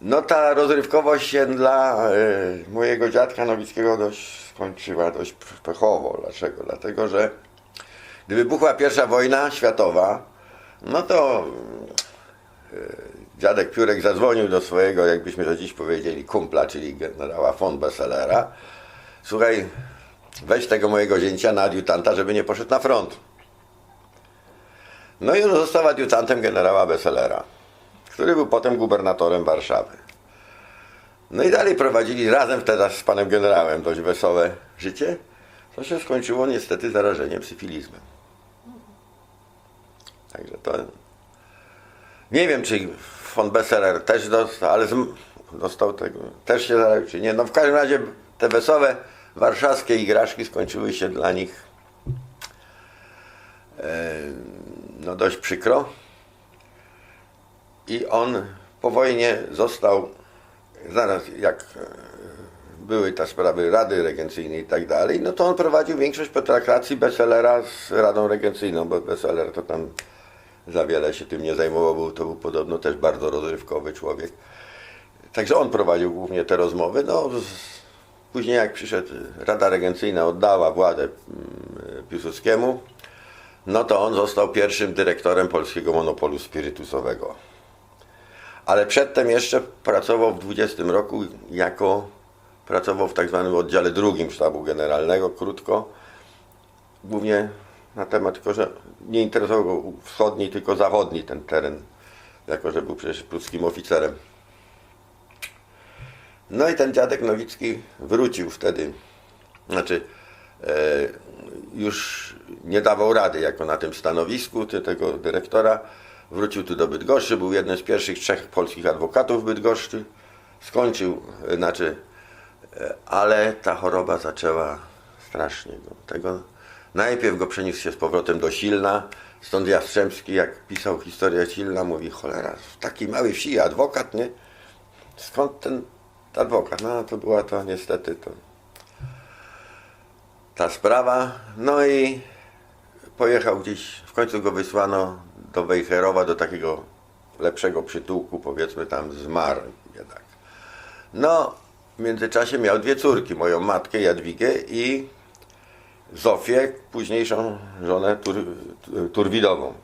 No ta rozrywkowość się dla y, mojego dziadka Nowickiego dość skończyła dość pechowo. Dlaczego? Dlatego, że gdy wybuchła pierwsza wojna światowa, no to y, dziadek Piórek zadzwonił do swojego, jakbyśmy to dziś powiedzieli, kumpla, czyli generała von Besselera. Słuchaj, weź tego mojego zięcia na adiutanta, żeby nie poszedł na front. No i on został adiutantem generała Besselera, który był potem gubernatorem Warszawy. No i dalej prowadzili razem wtedy z panem generałem dość wesołe życie, co się skończyło niestety zarażeniem syfilizmem. Także to... Nie wiem, czy von Besseler też dostał, ale z, dostał tego, też się zaraził, czy nie. No w każdym razie te wesołe warszawskie igraszki skończyły się dla nich e, no dość przykro. I on po wojnie został, zaraz jak e, były te sprawy Rady Regencyjnej i tak dalej, no to on prowadził większość petrakracji Besselera z Radą Regencyjną, bo Besseler to tam za wiele się tym nie zajmował, był, to był podobno też bardzo rozrywkowy człowiek. Także on prowadził głównie te rozmowy. No, później jak przyszedł, Rada Regencyjna oddała władzę mm, Piłsudskiemu, no to on został pierwszym dyrektorem polskiego monopolu spirytusowego. Ale przedtem jeszcze pracował w 20 roku jako, pracował w tak zwanym oddziale drugim sztabu generalnego, krótko, głównie na temat, tylko że nie interesował go wschodni, tylko zachodni ten teren, jako że był przecież pruskim oficerem. No i ten dziadek Nowicki wrócił wtedy, znaczy e, już nie dawał rady jako na tym stanowisku tego dyrektora. Wrócił tu do Bydgoszczy, był jednym z pierwszych trzech polskich adwokatów w Bydgoszczy. Skończył, e, znaczy, e, ale ta choroba zaczęła strasznie go. Tego, najpierw go przeniósł się z powrotem do Silna, stąd Jastrzębski, jak pisał historię Silna, mówi, cholera, w takiej małej wsi adwokat, nie? Skąd ten adwokat? No to była to niestety to ta sprawa. No i pojechał gdzieś, w końcu go wysłano do Wejherowa, do takiego lepszego przytułku, powiedzmy tam zmarł, biedak. No, w międzyczasie miał dwie córki, moją matkę Jadwigę i Zofię, późniejszą żonę Tur, Turwidową.